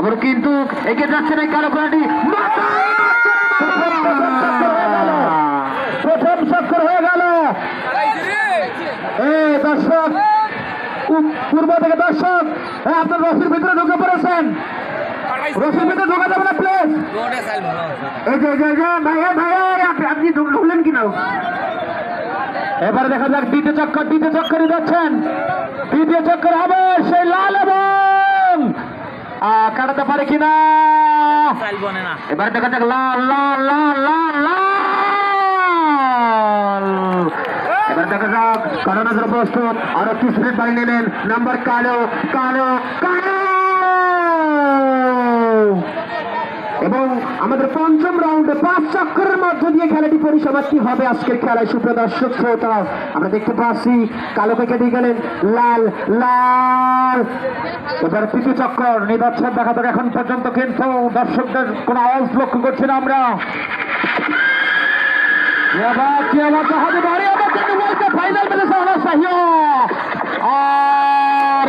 আবার কিন্তু এগিয়ে যাচ্ছে না কালো খেলাটি প্রথম চক্কর হয়ে গেল। দর্শক পূর্ব থেকে দর্শক আপনার রসির ভিতরে ঢুকে পড়েছেন। রসির ভিতরে ঢোকা যাবে না প্লেস ভাইয়া ভাইয়া, আপনি ঢুকলেন কিনা? এবারে দেখা যাক, দ্বিতীয় চক্কর, দ্বিতীয় চক্করে যাচ্ছেন। দ্বিতীয় চক্কর হবে সেই লাল কাটাতে পারে কিনা? এবার দেখা যাক লাল লাল লাল লাল লাল। এবার দেখা যাক কারণাদের প্রস্তুত আরও মিনিট বাড়ি নাম্বার কালো কালো কালো। এবং আমাদের পঞ্চম রাউন্ডে পাঁচ চক্করের মধ্য দিয়ে খেলাটি পরিসমাপ্তি হবে। আজকের খেলায় সুপ্রদর্শক শ্রোতা, আমরা দেখতে পাচ্ছি, কালো কালোকে কেটে গেলেন লাল লাল। এবার তৃতীয় চক্কর নিদর্শন দেখা যাক এখন পর্যন্ত কিন্তু দর্শকদের কোনো আওয়াজ লক্ষ্য করছি না আমরা। কি ফাইনাল আর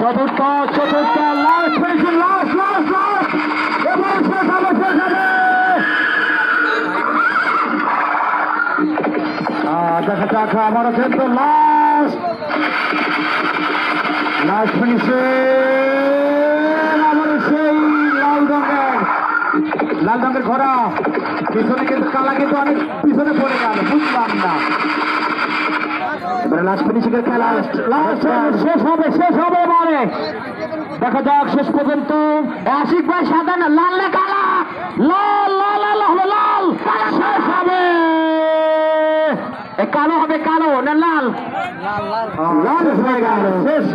চতুর্থ চতুর্থ last finishing last last last এবং শেষ হবে শেষ হবে। দেখা যাক আমারও কিন্তু লাস্ট লাস্ট ফিনিশিং আমার সেই লাল রঙের লাল রঙের ঘোড়া। পিছনে কিন্তু কালা কিন্তু অনেক হবে, শেষ হবে, এবারে দেখা যাক শেষ পর্যন্ত। আশিক ভাই সাদা না লাল না কালা? লাল লাল লাল হবে লাল। শেষ হবে। কালো হবে কালো না লাল? লাল হয়ে গেল। শেষ।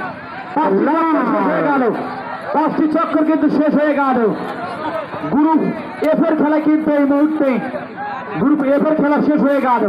লাল হয়ে গেল। পাঁচটি চক্কর কিন্তু শেষ হয়ে গেল। গ্রুপ এফ এর খেলা কিন্তু এই মুহূর্তে গ্রুপ এফ এর খেলা শেষ হয়ে গেল।